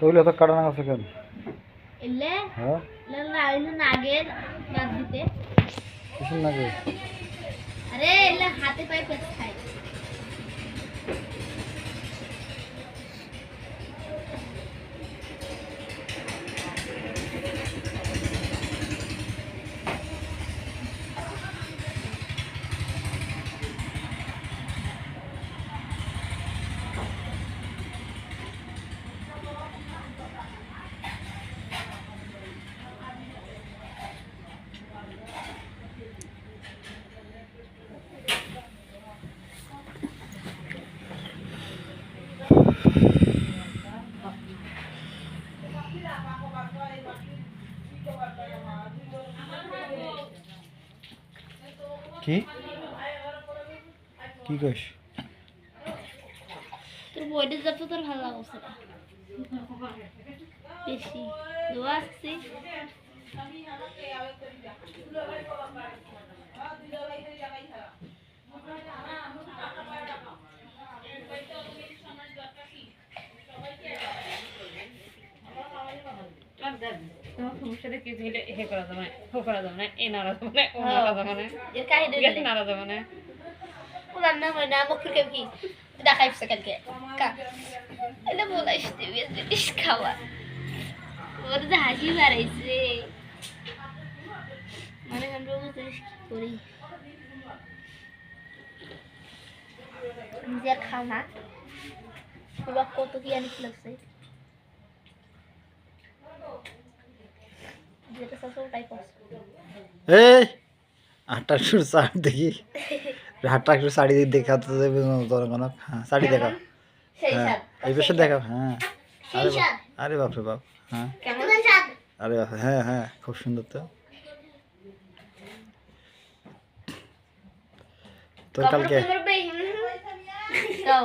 तोले आता काढा ना सगळं इल्ले? हां? लाईन नागेल नाग दिते किशन नागेल? अरे इल्ले हाते पाय पच কি? কি কইস? তোর বইটা যত তোর ভালো লাগছে না। বেশি। দোয়া আসছে সমস্যাটা কি হইলে হে করা যাবে না হো করা যাবে না এ নাড়া যাবে না ও নাড়া যাবে না এর কাহিনী গেট নাড়া যাবে না ওনার নাম হয় না মুখে কি দেখাইছে কালকে কা এটা বলাইস দিবি জিনিস খাওয়া ওর যে হাসি বাড়াইছে মানে আমরা জিনিস কি করি কত কি আনি লাগছে এই আটটা শুর শাড়ি দেখি। আটটা শুর শাড়ি দেখাতে দেবে জনগণ হ্যাঁ। শাড়ি দেখাও হ্যাঁ এই বেশি দেখাও হ্যাঁ। আরে বাপ আরে বাপ রে বাপ হ্যাঁ আরে বাপ হ্যাঁ হ্যাঁ খুব সুন্দর তো। তোর কালকে দাও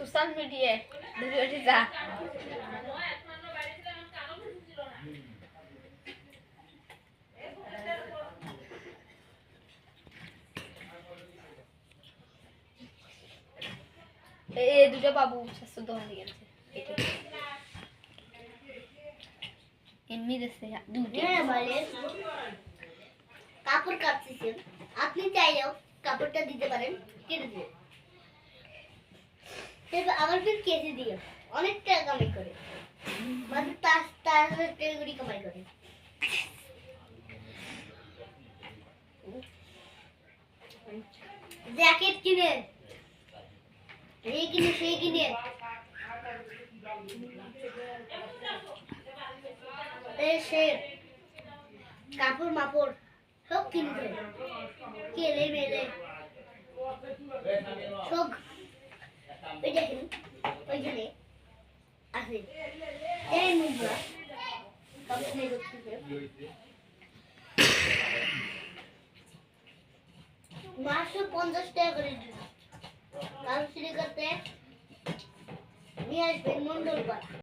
সোশ্যাল মিডিয়ায় ভিডিওটি যা। দুটো বাবু স্বাস্থ্য দোকান দিয়ে গেছে। এমনি দেশে দুটো। হ্যাঁ কাপড় কাটতেছেন আপনি চাইলেও কাপড়টা দিতে পারেন কেটে দিয়ে এবার ফির কেটে দিয়ে অনেক কামাই করে। কামাই করে। জ্যাকেট কিনে। এই কিনে, সেই কিনে। সে কাপড় মাপড় সব কিনতে কেলে মেলে। সব ওই দেখেন ওইখানে আছে। এই মুদ্রা সব করতেছে মাসে পঞ্চাশ টাকা করে কারণ সিলেকাতে নিয়ে আসবেন মন্ডল